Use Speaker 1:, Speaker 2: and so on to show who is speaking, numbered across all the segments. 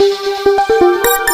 Speaker 1: Música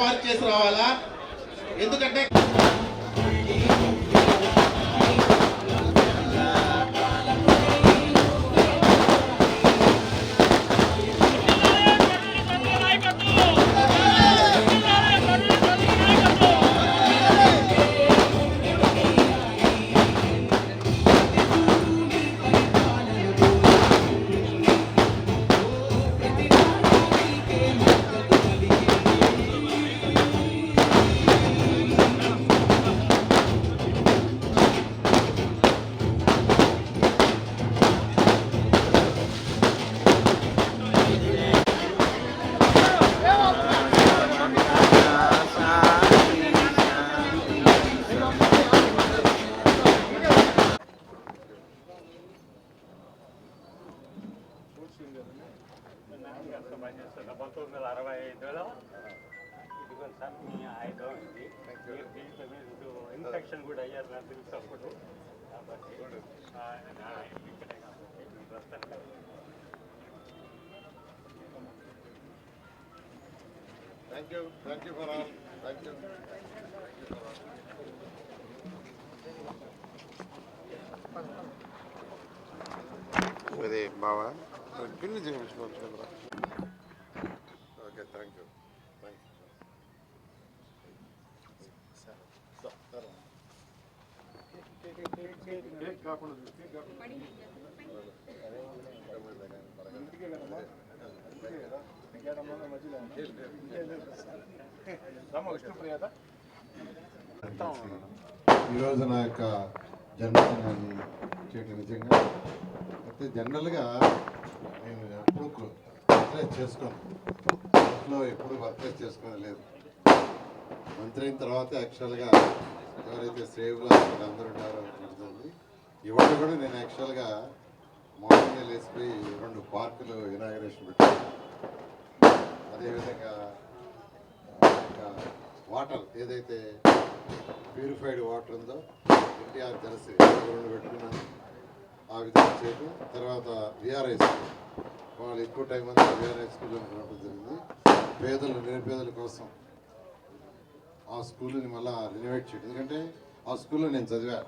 Speaker 2: park చేసి రావాలా? ఎందుకంటే
Speaker 3: ఇన్ఫెక్షన్ కూడా అయ్యారు నాకు తెలుసు అప్పుడు. కాబట్టి ఇక్కడే కాబట్టి వస్తాను.
Speaker 2: Thank you thank you for all thank you
Speaker 4: అదే బావా. పిన్ని చేయించుకోవచ్చు కదా
Speaker 5: ఈరోజు నా యొక్క జన్మదినాన్ని చేయడం నిజంగా అయితే జనరల్గా నేను ఎప్పుడు బర్త్డే చేసుకోను. ఇంట్లో ఎప్పుడు బర్త్డే చేసుకుని లేదు. మంత్రి అయిన తర్వాత యాక్చువల్గా ఎవరైతే సేవ్లో అందరూ ఉంటారో తెలుస్తుంది ఇవాళ కూడా నేను యాక్చువల్గా మార్నింగ్ లేచిపోయి రెండు పార్కులు ఇనాగరేషన్ పెట్టాను. అదేవిధంగా వాటర్ ఏదైతే ప్యూరిఫైడ్ వాటర్ ఉందో ఎన్టీఆర్ తెలిసి రెండు పెట్టుకున్నాను. ఆ విధంగా చేయడం తర్వాత విఆర్ఐ స్కూల్ వాళ్ళు ఎక్కువ టైం అంతా విఆర్ఐ స్కూల్ జరిగింది. పేదలు నిరుపేదల కోసం ఆ స్కూల్ని మళ్ళీ రినోవేట్ చేయడం. ఎందుకంటే ఆ స్కూల్లో నేను చదివా.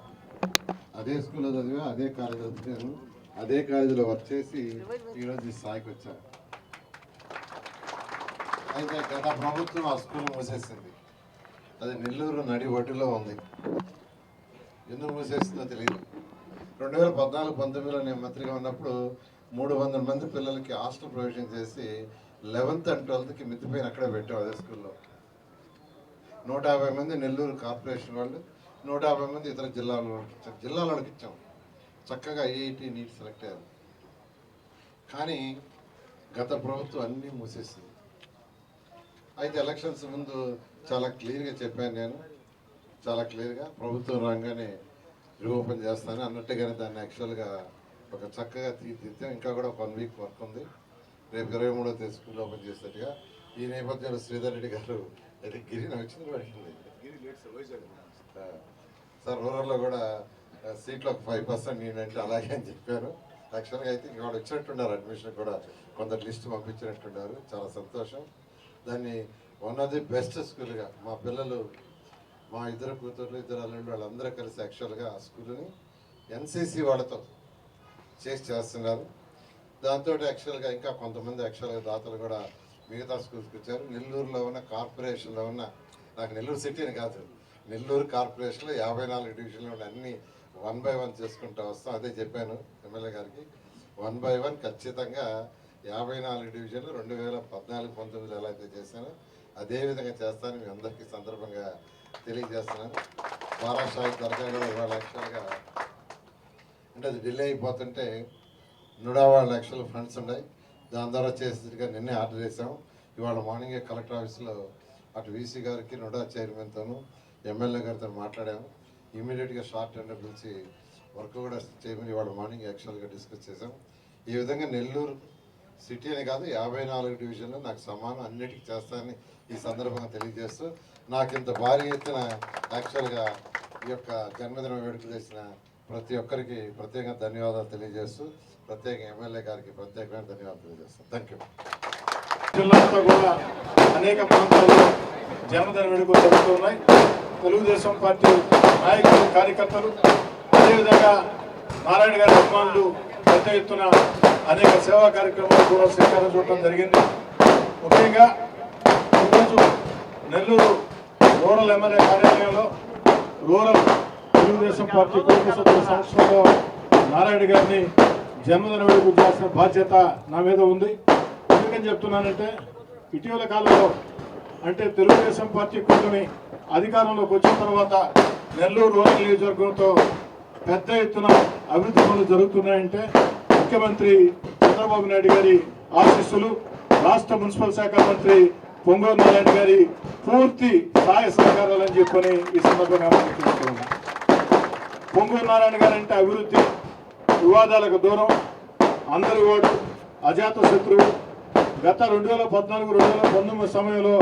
Speaker 5: అదే స్కూల్లో చదివా అదే కాలేజీలో చదివాను. అదే కాలేజీలో వర్క్ చేసి ఈరోజు ఈ స్థాయికి వచ్చాను అయితే గత ప్రభుత్వం ఆ స్కూల్ మూసేసింది. అది నెల్లూరు నడి ఒడ్డులో ఉంది. ఎందుకు మూసేస్తుందో తెలియదు రెండు వేల పద్నాలుగు పంతొమ్మిదిలో నేను మంత్రిగా ఉన్నప్పుడు మూడు వందల మంది పిల్లలకి హాస్టల్ ప్రొవిజన్ చేసి లెవెన్త్ అండ్ ట్వెల్త్కి మితిపోయిన అక్కడే పెట్టాం అదే స్కూల్లో. నూట యాభై మంది నెల్లూరు కార్పొరేషన్ వాళ్ళు నూట యాభై మంది ఇతర జిల్లాల వాళ్ళకి ఇచ్చాం జిల్లాల వాళ్ళకి ఇచ్చాం. చక్కగా ఐఐటి నీట్ సెలెక్ట్ అయ్యారు. కానీ గత ప్రభుత్వం అన్నీ మూసేసింది. అయితే ఎలక్షన్స్ ముందు చాలా క్లియర్గా చెప్పాను నేను. చాలా క్లియర్గా ప్రభుత్వం రాగానే రీఓపెన్ చేస్తాను అన్నట్టుగానే దాన్ని యాక్చువల్గా ఒక చక్కగా తీర్చిదిద్దాం. ఇంకా కూడా వన్ వీక్ వర్క్ ఉంది. రేపు ఇరవై మూడో తేదీ స్కూల్ ఓపెన్ చేసేట్టుగా. ఈ నేపథ్యంలో శ్రీధర్ రెడ్డి గారు అది గిరిని వచ్చింది పడింది సార్ రూరల్లో కూడా సీట్లు ఒక ఫైవ్ పర్సెంట్ నేనంటే అలాగే అని చెప్పాను యాక్చువల్గా అయితే ఇంకా వాడు వచ్చినట్టున్నారు అడ్మిషన్ కూడా కొందరు లిస్ట్ పంపించినట్టున్నారు. చాలా సంతోషం. దాన్ని వన్ ఆఫ్ ది బెస్ట్ స్కూల్గా మా పిల్లలు మా ఇద్దరు కూతుర్లు ఇద్దరు అల్లుళ్ళు వాళ్ళందరూ కలిసి యాక్చువల్గా ఆ స్కూల్ని ఎన్సీసీ వాళ్ళతో చేసి చేస్తున్నారు. దాంతో యాక్చువల్గా ఇంకా కొంతమంది యాక్చువల్గా దాతలు కూడా మిగతా స్కూల్స్కి వచ్చారు. నెల్లూరులో ఉన్న కార్పొరేషన్లో ఉన్న నాకు నెల్లూరు సిటీని కాదు నెల్లూరు కార్పొరేషన్లో యాభై నాలుగు డివిజన్లు ఉన్న అన్ని వన్ బై వన్ చేసుకుంటూ వస్తాం. అదే చెప్పాను ఎమ్మెల్యే గారికి. వన్ బై వన్ ఖచ్చితంగా యాభై నాలుగు డివిజన్లు రెండు వేల పద్నాలుగు పంతొమ్మిదిలో ఎలా అయితే చేశానో అదేవిధంగా చేస్తాను మీ అందరికీ సందర్భంగా తెలియజేస్తున్నాను. వారాషాయి దర్గాలో ఇరవై లక్షలుగా అంటే అది డిలే అయిపోతుంటే నూట లక్షలు ఫండ్స్ ఉన్నాయి. దాని ద్వారా చేసేట్టుగా నిన్నే ఆర్డర్ చేసాం ఇవాళ మార్నింగే కలెక్టర్ ఆఫీస్లో అటు వీసీ గారికి నోడా చైర్మన్తోనూ ఎమ్మెల్యే గారితో మాట్లాడాము. ఇమీడియట్గా షార్ట్ టెండర్ పిలిచి వర్క్ కూడా చేయమని ఇవాళ మార్నింగ్ యాక్చువల్గా డిస్కస్ చేసాం ఈ విధంగా నెల్లూరు సిటీ అని కాదు యాభై నాలుగు డివిజన్లు నాకు సమానం అన్నిటికీ చేస్తానని ఈ సందర్భంగా తెలియజేస్తూ నాకు ఇంత భారీ ఎత్తున యాక్చువల్గా ఈ యొక్క జన్మదిన వేడుకలు చేసిన ప్రతి ఒక్కరికి ప్రత్యేకంగా ధన్యవాదాలు తెలియజేస్తూ ప్రత్యేక ఎమ్మెల్యే గారికి ప్రత్యేకమైన ధన్యవాదాలు తెలియజేస్తాను థ్యాంక్ యూ
Speaker 6: జిల్లాతో కూడా అనేక ప్రాంతాల్లో జన్మదిన వేడుకలు జరుగుతున్నాయి. తెలుగుదేశం పార్టీ నాయకులు కార్యకర్తలు అదేవిధంగా నారాయణ గారి అభిమానులు పెద్ద ఎత్తున అనేక సేవా కార్యక్రమాలు కూడా శ్రీకారం చూడటం జరిగింది. ముఖ్యంగా ఈరోజు నెల్లూరు రూరల్ ఎమ్మెల్యే కార్యాలయంలో రూరల్ తెలుగుదేశం పార్టీ కుటుంబ సభ్యుల సంవత్సరంలో నారాయణ గారిని జన్మదిన వేడుకు చేసిన బాధ్యత నా మీద ఉంది. ఎందుకని చెప్తున్నానంటే ఇటీవల కాలంలో అంటే తెలుగుదేశం పార్టీ కూటమి అధికారంలోకి వచ్చిన తర్వాత నెల్లూరు రూరల్ నియోజకవర్గంతో పెద్ద ఎత్తున అభివృద్ధి పనులు జరుగుతున్నాయంటే ముఖ్యమంత్రి చంద్రబాబు నాయుడు గారి ఆశీస్సులు రాష్ట్ర మున్సిపల్ శాఖ మంత్రి పొంగూరు నారాయణ గారి పూర్తి సహాయ సహకారాలని చెప్పని ఈ సందర్భంగా మనం తెలుసుకున్నాం నారాయణ గారు అంటే అభివృద్ధి వివాదాలకు దూరం అందరి ఓటు అజాత శత్రువు. గత రెండు వేల పద్నాలుగు రెండు వేల పంతొమ్మిది సమయంలో